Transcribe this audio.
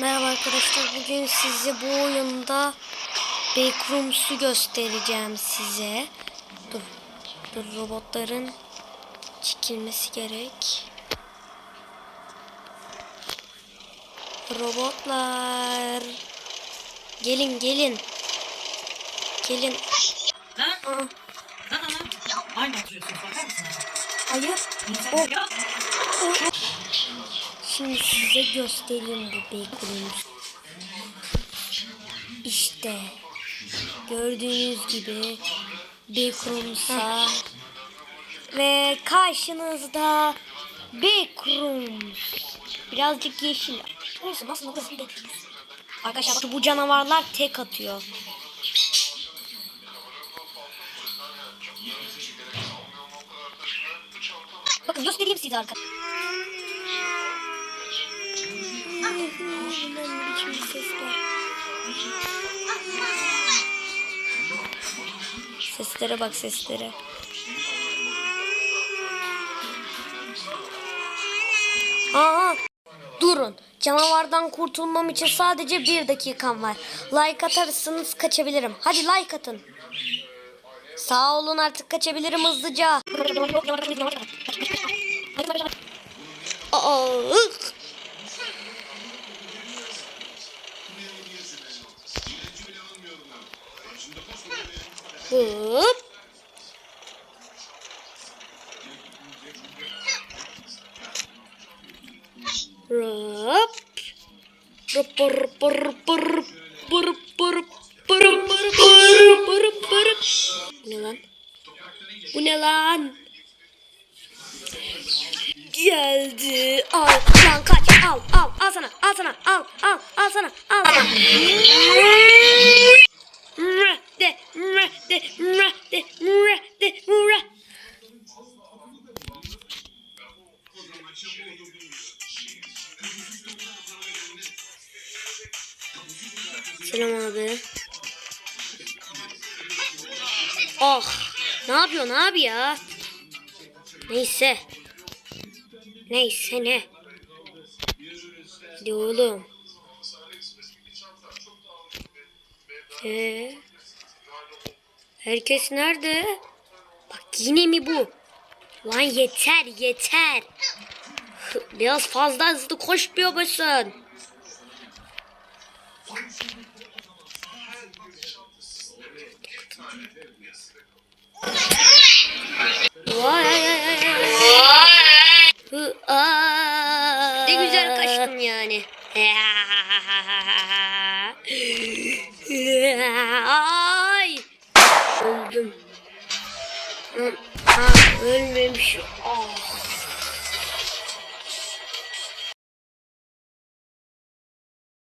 Merhaba arkadaşlar. Bugün size bu oyunda Backrooms'u göstereceğim size. Dur. Dur robotların çekilmesi gerek. Robotlar. Gelin gelin. Gelin. Aa. Aynı mısınız? hayır. O, o. Şimdi size göstereyim bu Backrooms. İşte gördüğünüz gibi Backrooms'a ve karşınızda Backrooms. Birazcık yeşil. Olsun aslında burası Backrooms. Arkadaşlar bakın bu canavarlar tek atıyor. Bakın göstereyim size arkadaşlar. Seslere bak seslere. Aa, durun. Canavardan kurtulmam için sadece bir dakikam var. Like atarsanız kaçabilirim. Hadi like atın. Sağ olun artık kaçabilirim hızlıca. Aa, ık. Hop. Rap. Rap rap rap rap rap rap rap Bu ne lan? Bu ne lan? Geldi. Al lan kaç. Al al al sana. Al sana. Al al al sana. Al sana. Selam abi. Oh. Ne yapıyorsun abi ya? Neyse. Neyse ne. Hadi oğlum. Ee, herkes nerede? Bak yine mi bu? Lan yeter yeter. Biraz fazla hızlı koşmuyor musun? Vay. Aa. Ne güzel kaçtım yani. Ay. Öldüm. Ha, ölmemiş.